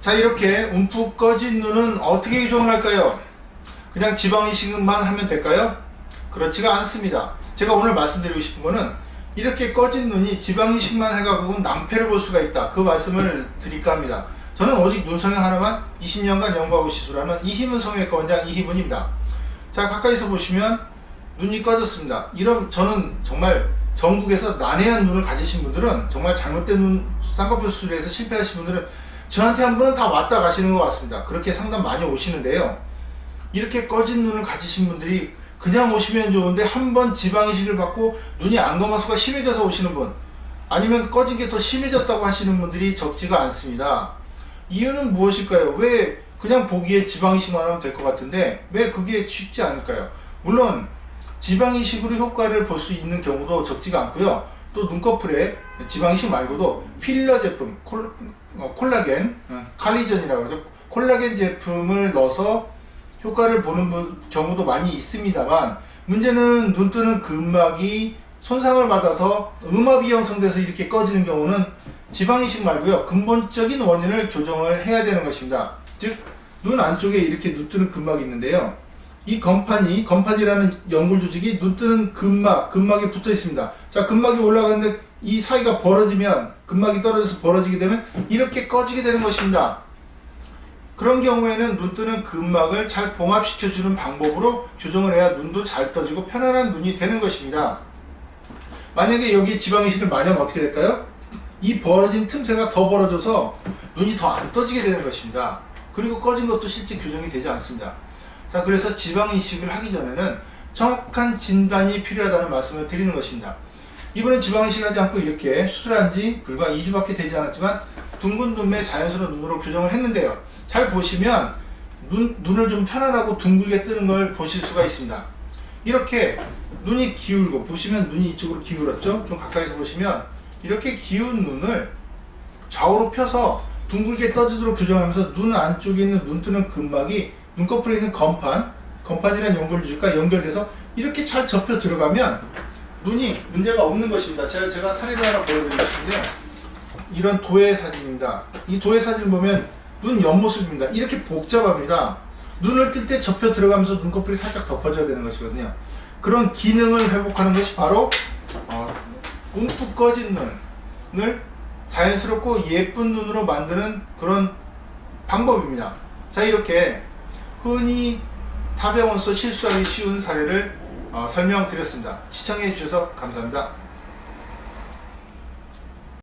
자 이렇게 움푹 꺼진 눈은 어떻게 교정을 할까요? 그냥 지방이식만 하면 될까요? 그렇지가 않습니다. 제가 오늘 말씀드리고 싶은 거는 이렇게 꺼진 눈이 지방이식만 해가지고 낭패를 볼 수가 있다. 그 말씀을 드릴까 합니다. 저는 오직 눈성형 하나만 20년간 연구하고 시술하는 이희문 성형외과 원장 이희문입니다. 자 가까이서 보시면 눈이 꺼졌습니다. 이런 저는 정말 전국에서 난해한 눈을 가지신 분들은 정말 잘못된 눈 쌍꺼풀 수술에서 실패하신 분들은 저한테 한 번은 다 왔다 가시는 것 같습니다. 그렇게 상담 많이 오시는데요. 이렇게 꺼진 눈을 가지신 분들이 그냥 오시면 좋은데 한 번 지방이식을 받고 눈이 안검하수가 심해져서 오시는 분 아니면 꺼진 게 더 심해졌다고 하시는 분들이 적지가 않습니다. 이유는 무엇일까요? 왜 그냥 보기에 지방이식만 하면 될 것 같은데 왜 그게 쉽지 않을까요? 물론 지방이식으로 효과를 볼 수 있는 경우도 적지가 않고요. 또 눈꺼풀에 지방이식 말고도 필러 제품, 콜, 어, 콜라겐, 어, 칼리전이라고 하죠. 콜라겐 제품을 넣어서 효과를 보는 분- 경우도 많이 있습니다만 문제는 눈 뜨는 근막이 손상을 받아서 음압이 형성돼서 이렇게 꺼지는 경우는 지방이식 말고요. 근본적인 원인을 교정을 해야 되는 것입니다. 즉 눈 안쪽에 이렇게 눈 뜨는 근막이 있는데요 이 건판이 건판이라는 연골 조직이 눈 뜨는 근막 근막에 붙어 있습니다 자 근막이 올라가는데 이 사이가 벌어지면 근막이 떨어져서 벌어지게 되면 이렇게 꺼지게 되는 것입니다 그런 경우에는 눈 뜨는 근막을 잘 봉합시켜 주는 방법으로 교정을 해야 눈도 잘 떠지고 편안한 눈이 되는 것입니다. 만약에 여기 지방이식을 하면 어떻게 될까요? 이 벌어진 틈새가 더 벌어져서 눈이 더 안 떠지게 되는 것입니다. 그리고 꺼진 것도 실제 교정이 되지 않습니다. 자, 그래서 지방 이식을 하기 전에는 정확한 진단이 필요하다는 말씀을 드리는 것입니다. 이번엔 지방 이식 하지 않고 이렇게 수술한 지 불과 2주밖에 되지 않았지만 둥근 눈매 자연스러운 눈으로 교정을 했는데요. 잘 보시면 눈, 눈을 좀 편안하고 둥글게 뜨는 걸 보실 수가 있습니다. 이렇게 눈이 기울고 보시면 눈이 이쪽으로 기울었죠? 좀 가까이서 보시면 이렇게 기운 눈을 좌우로 펴서 둥글게 떠지도록 교정하면서 눈 안쪽에 있는 눈 뜨는 근막이 눈꺼풀에 있는 건판, 건판이라는 연골주직과 연결돼서 이렇게 잘 접혀 들어가면 눈이 문제가 없는 것입니다. 제가, 제가 사례를 하나 보여드리겠는데요. 이런 도해 사진입니다. 이 도해 사진을 보면 눈 옆모습입니다. 이렇게 복잡합니다. 눈을 뜰 때 접혀 들어가면서 눈꺼풀이 살짝 덮어져야 되는 것이거든요. 그런 기능을 회복하는 것이 바로 어, 움푹 꺼진 눈을 자연스럽고 예쁜 눈으로 만드는 그런 방법입니다. 자 이렇게 흔히 타병원서 실수하기 쉬운 사례를 어, 설명드렸습니다. 시청해 주셔서 감사합니다.